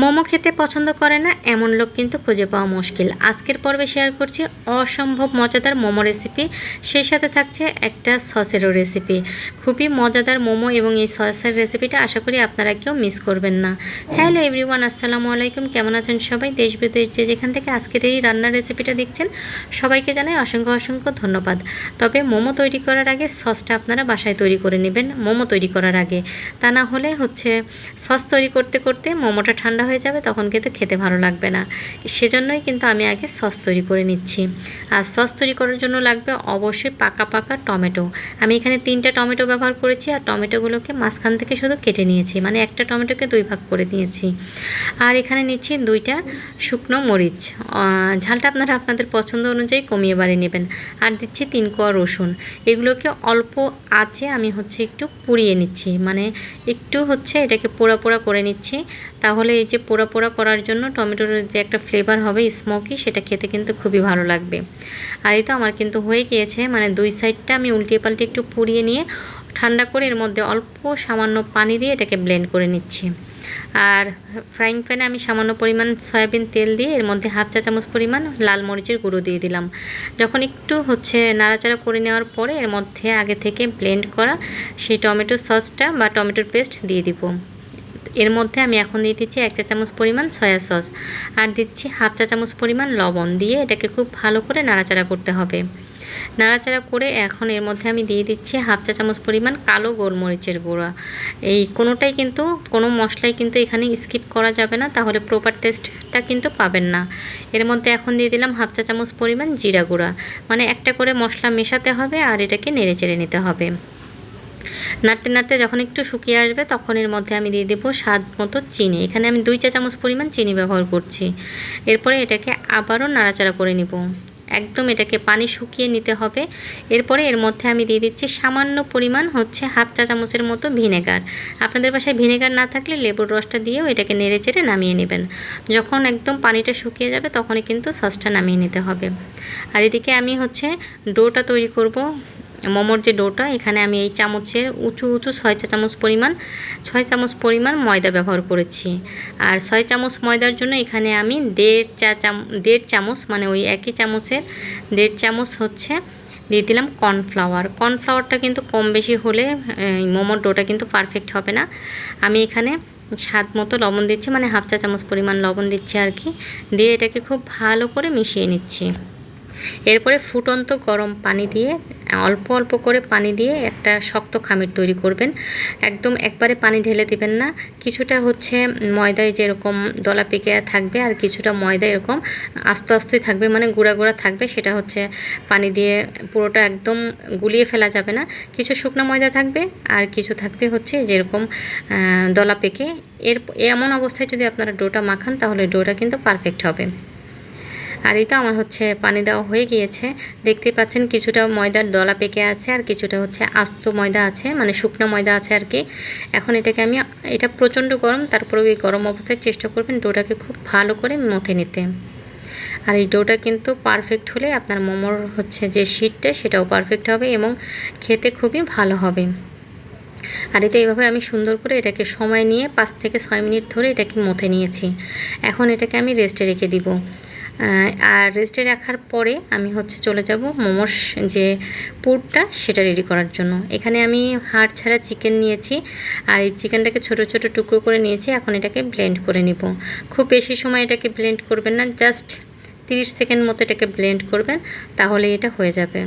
মোমো খেতে পছন্দ করে না, এমন লোক কিন্তু খুঁজে পাওয়া মুশকিল। আজকের পর্বে শেয়ার করছি অসম্ভব মজাদার মোমো রেসিপি সেই সাথে থাকছে একটা সসেরও রেসিপি খুবই মজাদার মোমো এবং এই সসের রেসিপিটা আশা করি আপনারা কেউ মিস করবেন না। হ্যালো এভরিওয়ান আসসালামু আলাইকুম, কেমন আছেন সবাই? দেশ বিদেশ যে যেখান থেকে আজকের এই রান্নার রেসিপিটা দেখছেন, সবাইকে জানাই অসংখ্য অসংখ্য ধন্যবাদ। তবে মোমো তৈরি করার আগে সসটা আপনারা বাসায় তৈরি করে নেবেন, মোমো তৈরি করার আগে। তা না হলে হচ্ছে সস তৈরি করতে করতে মোমোটা ঠান্ডা হয়ে যাবে, তখন কিন্তু খেতে ভালো লাগবে না। সেজন্যই কিন্তু আমি আগে সস তৈরি করে নিচ্ছি। আর সস তৈরি করার জন্য লাগবে অবশ্যই পাকা পাকা টমেটো। আমি এখানে তিনটা টমেটো ব্যবহার করেছি, আর টমেটোগুলোকে মাঝখান থেকে শুধু কেটে নিয়েছি। মানে একটা টমেটোকে দুই ভাগ করে নিয়েছি। আর এখানে নিচ্ছি দুইটা শুকনো মরিচ। ঝালটা আপনারা আপনাদের পছন্দ অনুযায়ী কমিয়ে বাড়িয়ে নেবেন। আর দিচ্ছি তিন কোয়া রসুন। এগুলোকে অল্প আঁচে আমি হচ্ছে একটু পুড়িয়ে নিচ্ছি। মানে একটু হচ্ছে এটাকে পোড়া পোড়া করে নিচ্ছি। তাহলে এই যে পোড়া পোড়া করার জন্য টমেটোর যে একটা ফ্লেভার হবে স্মোকি সেটা খেতে কিন্তু খুবই ভালো লাগবে। আর এই তো আমার কিন্তু হয়ে গিয়েছে মানে দুই সাইডটা আমি উল্টিয়ে পাল্টে একটু পুড়িয়ে নিয়ে ঠান্ডা করে এর মধ্যে অল্প সামান্য পানি দিয়ে এটাকে ব্লেন্ড করে নিচ্ছি। আর ফ্রাইং প্যানে আমি সামান্য পরিমাণ সয়াবিন তেল দিয়ে এর মধ্যে হাফ চা চামচ পরিমাণ লাল মরিচের গুঁড়ো দিয়ে দিলাম। যখন একটু হচ্ছে নাড়াচাড়া করে নেওয়ার পরে এর মধ্যে আগে থেকে ব্লেন্ড করা সেই টমেটো সসটা বা টমেটোর পেস্ট দিয়ে দিব। এর মধ্যে আমি এখন দিয়ে দিচ্ছি এক চা চামচ পরিমাণ সয়া সস আর দিচ্ছি হাফ চা চামচ পরিমাণ লবণ দিয়ে এটাকে খুব ভালো করে নাড়াচাড়া করতে হবে। নাড়াচাড়া করে এখন এর মধ্যে আমি দিয়ে দিচ্ছি হাফ চা চামচ পরিমাণ কালো গোলমরিচের গুঁড়া। এই কোনোটাই কিন্তু, কোনো মশলাই কিন্তু এখানে স্কিপ করা যাবে না, তাহলে প্রপার টেস্টটা কিন্তু পাবেন না। এর মধ্যে এখন দিয়ে দিলাম হাফ চা চামচ পরিমাণ জিরা গুঁড়া। মানে একটা করে মশলা মেশাতে হবে আর এটাকে নেড়ে চেড়ে নিতে হবে। নাড়তে নাড়তে যখন একটু শুকিয়ে আসবে, তখন এর মধ্যে আমি দিয়ে দেবো স্বাদ মতো চিনি। এখানে আমি দুই চা চামচ পরিমাণ চিনি ব্যবহার করছি। এরপরে এটাকে আবারও নাড়াচাড়া করে নিব। একদম এটাকে পানি শুকিয়ে নিতে হবে। এরপরে এর মধ্যে আমি দিয়ে দিচ্ছি সামান্য পরিমাণ হচ্ছে হাফ চা চামচের মতো ভিনেগার। আপনাদের বাসায় ভিনেগার না থাকলে লেবুর রসটা দিয়েও এটাকে নেড়ে চেড়ে নামিয়ে নেবেন। যখন একদম পানিটা শুকিয়ে যাবে, তখনই কিন্তু সসটা নামিয়ে নিতে হবে। আর এদিকে আমি হচ্ছে ডোটা তৈরি করব। মোমোর যে ডোটা, এখানে আমি এই চামচের উঁচু উঁচু ছয় চা চামচ পরিমাণ, ছয় চামচ পরিমাণ ময়দা ব্যবহার করেছি। আর ছয় চামচ ময়দার জন্য এখানে আমি দেড় চা চাম, দেড় চামচ মানে ওই একই চামচের দেড় চামচ হচ্ছে দিয়ে দিলাম কর্নফ্লাওয়ার। কর্নফ্লাওয়ারটা কিন্তু কম বেশি হলে মোমোর ডোটা কিন্তু পারফেক্ট হবে না। আমি এখানে স্বাদ মতো লবণ দিচ্ছি মানে হাফ চা চামচ পরিমাণ লবণ দিচ্ছি আর কি। দিয়ে এটাকে খুব ভালো করে মিশিয়ে নিচ্ছি। এরপরে ফুটন্ত গরম পানি দিয়ে, অল্প অল্প করে পানি দিয়ে একটা শক্ত খামির তৈরি করবেন। একদম একবারে পানি ঢেলে দিবেন না। কিছুটা হচ্ছে ময়দায় যেরকম দলা পেকে থাকবে আর কিছুটা ময়দা এরকম আস্তে আস্তেই থাকবে মানে গুঁড়া গুঁড়া থাকবে, সেটা হচ্ছে পানি দিয়ে পুরোটা একদম গুলিয়ে ফেলা যাবে না। কিছু শুকনো ময়দা থাকবে আর কিছু থাকবে হচ্ছে যেরকম দলা পেকে। এর, এমন অবস্থায় যদি আপনারা ডোটা মাখান, তাহলে ডোটা কিন্তু পারফেক্ট হবে। আর এই তো আমার হচ্ছে পানি দেওয়া হয়ে গিয়েছে। দেখতেই পাচ্ছেন কিছুটা ময়দার দলা পেকে আছে আর কিছুটা হচ্ছে আস্ত ময়দা আছে মানে শুকনো ময়দা আছে আর কি। এখন এটাকে আমি, এটা প্রচণ্ড গরম তারপরে এই গরম অবস্থায় চেষ্টা করবেন ডোটাকে খুব ভালো করে মথে নিতে। আর এই ডোটা কিন্তু পারফেক্ট হলে আপনার মোমোর হচ্ছে যে শীতটা, সেটাও পারফেক্ট হবে এবং খেতে খুবই ভালো হবে। আর এতে এইভাবে আমি সুন্দর করে এটাকে সময় নিয়ে পাঁচ থেকে ছয় মিনিট ধরে এটাকে মথে নিয়েছি। এখন এটাকে আমি রেস্টে রেখে দিব। আর রেস্টে রাখার পরে আমি হচ্ছে চলে যাব মোমোস যে পুরটা সেটা রেডি করার জন্য। এখানে আমি হাড় ছাড়া চিকেন নিয়েছি আর এই চিকেনটাকে ছোট ছোট টুকরো করে নিয়েছি। এখন এটাকে ব্লেন্ড করে নিব। খুব বেশি সময় এটাকে ব্লেন্ড করবেন না জাস্ট তিরিশ সেকেন্ড মতো এটাকে ব্লেন্ড করবেন, তাহলে এটা হয়ে যাবে।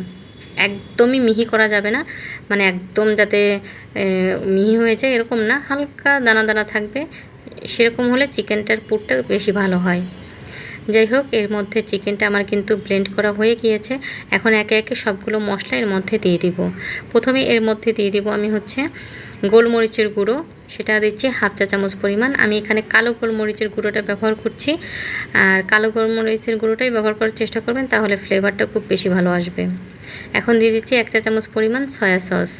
একদমই মিহি করা যাবে না মানে একদম যাতে মিহি হয়ে যায় এরকম না, হালকা দানা দানা থাকবে। সেরকম হলে চিকেনটার পুরটা বেশি ভালো হয়। যাই হোক, এর মধ্যে চিকেনটা আমার কিন্তু ব্লেন্ড করা হয়ে গিয়েছে। এখন একে একে সবগুলো মশলা এর মধ্যে দিয়ে দিব। প্রথমে এর মধ্যে দিয়ে দিব আমি হচ্ছে গোলমরিচের গুঁড়ো, সেটা দিচ্ছি হাফ চা চামচ পরিমাণ। আমি এখানে কালো গোলমরিচের গুঁড়োটা ব্যবহার করছি। আর কালো গোলমরিচের গুঁড়োটাই ব্যবহার করার চেষ্টা করবেন, তাহলে ফ্লেভারটা খুব বেশি ভালো আসবে। এখন দিয়ে দিচ্ছি এক চা চামচ পরিমাণ সয়া সস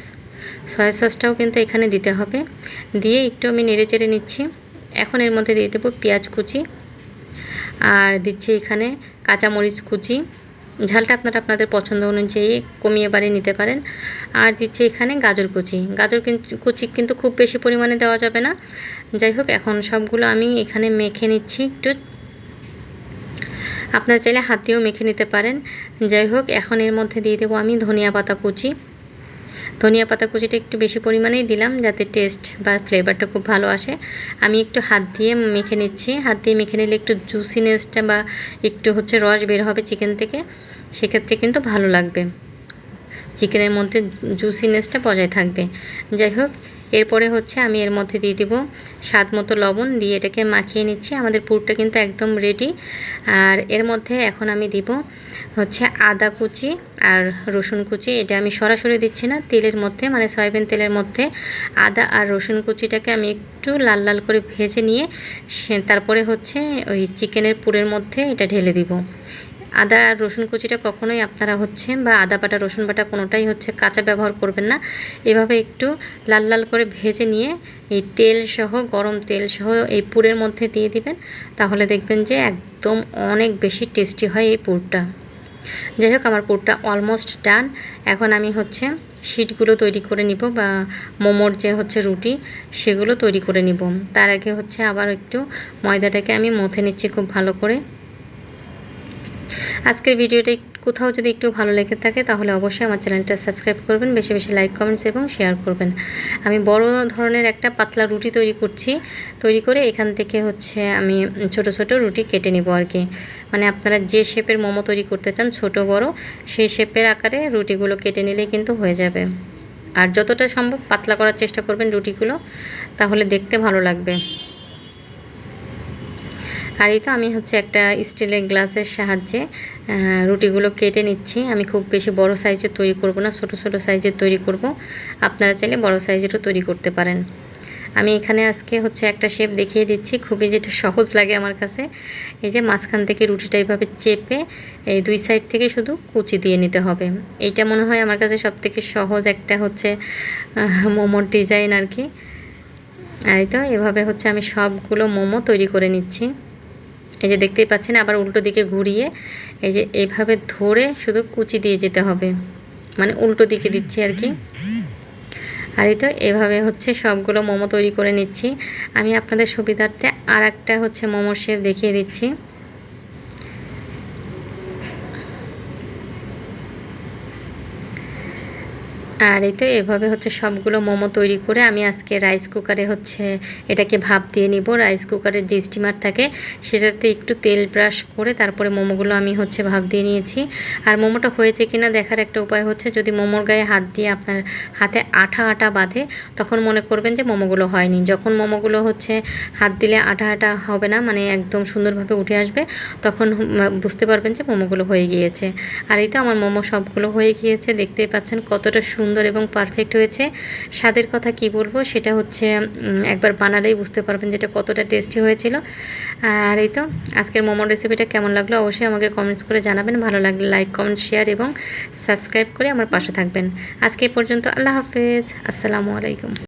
সয়া সসটাও কিন্তু এখানে দিতে হবে। দিয়ে একটু আমি নেড়ে চেড়ে নিচ্ছি। এখন এর মধ্যে দিয়ে দেবো পেঁয়াজ কুচি। আর দিচ্ছি এখানে কাঁচামরিচ কুচি। ঝালটা আপনারা আপনাদের পছন্দ অনুযায়ী কমিয়ে বাড়িয়ে নিতে পারেন। আর দিচ্ছি এখানে গাজর কুচি। গাজর কুচি কিন্তু খুব বেশি পরিমাণে দেওয়া যাবে না। যাই হোক, এখন সবগুলো আমি এখানে মেখে নিচ্ছি একটু। আপনারা চাইলে হাত দিয়েও মেখে নিতে পারেন। যাই হোক, এখন এর মধ্যে দিয়ে দেবো আমি ধনিয়া পাতা কুচি। ধনিয়া পাতা কুচিটা একটু বেশি পরিমাণেই দিলাম যাতে টেস্ট বা ফ্লেভারটা খুব ভালো আসে। আমি একটু হাত দিয়ে মেখে নিচ্ছি। হাত দিয়ে মেখে নিলে একটু জুসিনেসটা বা একটু হচ্ছে রস বের হবে চিকেন থেকে, সেক্ষেত্রে কিন্তু ভালো লাগবে। চিকেনের মধ্যে জুসিনেসটা বজায় থাকবে। যাই হোক এরপরে হচ্ছে আমি এর মধ্যে দিয়ে দিব স্বাদ মতো লবণ, দিয়ে এটাকে মাখিয়ে নিচ্ছি। আমাদের পুরটা কিন্তু একদম রেডি আর এর মধ্যে এখন আমি দিব হচ্ছে আদা কুচি আর রসুন কুচি। এটা আমি সরাসরি দিচ্ছি না, তেলের মধ্যে মানে সয়াবিন তেলের মধ্যে। আদা আর রসুন কুচিটাকে আমি একটু লাল লাল করে ভেজে নিয়ে তারপরে হচ্ছে ওই চিকেনের পুরের মধ্যে এটা ঢেলে দিব। আদা আর রসুন কুচিটা কখনোই আপনারা হচ্ছে বা আদা বাটা, রসুন বাটা কোনোটাই হচ্ছে কাঁচা ব্যবহার করবেন না। এভাবে একটু লাল লাল করে ভেজে নিয়ে এই তেল সহ, গরম তেল সহ এই পুরের মধ্যে দিয়ে দিবেন। তাহলে দেখবেন যে একদম অনেক বেশি টেস্টি হয় এই পুরটা। যাই হোক, আমার পুরটা অলমোস্ট ডান এখন আমি হচ্ছে শিটগুলো তৈরি করে নিব বা মোমোর যে হচ্ছে রুটি, সেগুলো তৈরি করে নিব। তার আগে হচ্ছে আবার একটু ময়দাটাকে আমি মথে নিচ্ছি খুব ভালো করে। আজকের ভিডিওটা কোথাও যদি একটু ভালো লেগে থাকে, তাহলে অবশ্যই আমার চ্যানেলটা সাবস্ক্রাইব করবেন, বেশি বেশি লাইক কমেন্টস এবং শেয়ার করবেন। আমি বড় ধরনের একটা পাতলা রুটি তৈরি করছি। তৈরি করে এখান থেকে হচ্ছে আমি ছোট ছোট রুটি কেটে নিব আর কি। মানে আপনারা যে শেপের মোমো তৈরি করতে চান, ছোট, বড়, সেই শেপের আকারে রুটিগুলো কেটে নিলেই কিন্তু হয়ে যাবে। আর যতটা সম্ভব পাতলা করার চেষ্টা করবেন রুটিগুলো, তাহলে দেখতে ভালো লাগবে। আর এই তো আমি হচ্ছে একটা স্টিলের গ্লাসের সাহায্যে রুটিগুলো কেটে নিচ্ছি। আমি খুব বেশি বড় সাইজের তৈরি করব না, ছোট ছোট সাইজের তৈরি করব। আপনারা চাইলে বড় সাইজেরও তৈরি করতে পারেন। আমি এখানে আজকে হচ্ছে একটা শেপ দেখিয়ে দিচ্ছি, খুবই যেটা সহজ লাগে আমার কাছে। এই যে মাঝখান থেকে রুটিটা এইভাবে চেপে এই দুই সাইড থেকে শুধু কুচি দিয়ে নিতে হবে। এইটা মনে হয় আমার কাছে সব থেকে সহজ একটা হচ্ছে মোমোর ডিজাইন আর কি। আর তো এভাবে হচ্ছে আমি সবগুলো মোমো তৈরি করে নিচ্ছি। এই যে দেখতেই পাচ্ছেন, আবার উল্টো দিকে ঘুরিয়ে এই যে এভাবে ধরে শুধু কুচি দিয়ে যেতে হবে। মানে উল্টো দিকে দিচ্ছি আর কি। আর এই তো এভাবে হচ্ছে সবগুলো মোমো তৈরি করে নিচ্ছি। আমি আপনাদের সুবিধার্থে আর একটা হচ্ছে মোমো শেপ দেখিয়ে দিচ্ছি। আর এই তো এভাবে হচ্ছে সবগুলো মোমো তৈরি করে আমি আজকে রাইস কুকারে হচ্ছে এটাকে ভাপ দিয়ে নিব। রাইস কুকারের যে স্টিমার থাকে সেটাতে একটু তেল ব্রাশ করে তারপরে মোমোগুলো আমি হচ্ছে ভাপ দিয়ে নিয়েছি। আর মোমোটা হয়েছে কিনা দেখার একটা উপায় হচ্ছে যদি মোমোর গায়ে হাত দিয়ে আপনার হাতে আঠা আঠা বাঁধে তখন মনে করবেন যে মোমোগুলো হয়নি। যখন মোমোগুলো হচ্ছে হাত দিলে আঠা আঠা হবে না মানে একদম সুন্দরভাবে উঠে আসবে, তখন বুঝতে পারবেন যে মোমোগুলো হয়ে গিয়েছে। আর এই তো আমার মোমো সবগুলো হয়ে গিয়েছে, দেখতেই পাচ্ছেন কতটা সুন্দর সুন্দর এবং পারফেক্ট হয়েছে। স্বাদের কথা কি বলব? সেটা হচ্ছে একবার বানালেই বুঝতে পারবেন যেটা কতটা টেস্টি হয়েছিল। আর এই তো, আজকের মোমো রেসিপিটা কেমন লাগল? অবশ্যই আমাকে কমেন্টস করে জানাবেন। ভালো লাগলে লাইক কমেন্ট শেয়ার এবং সাবস্ক্রাইব করে আমার পাশে থাকবেন। আজকে পর্যন্ত আল্লাহ হাফেজ। আসসালামু আলাইকুম।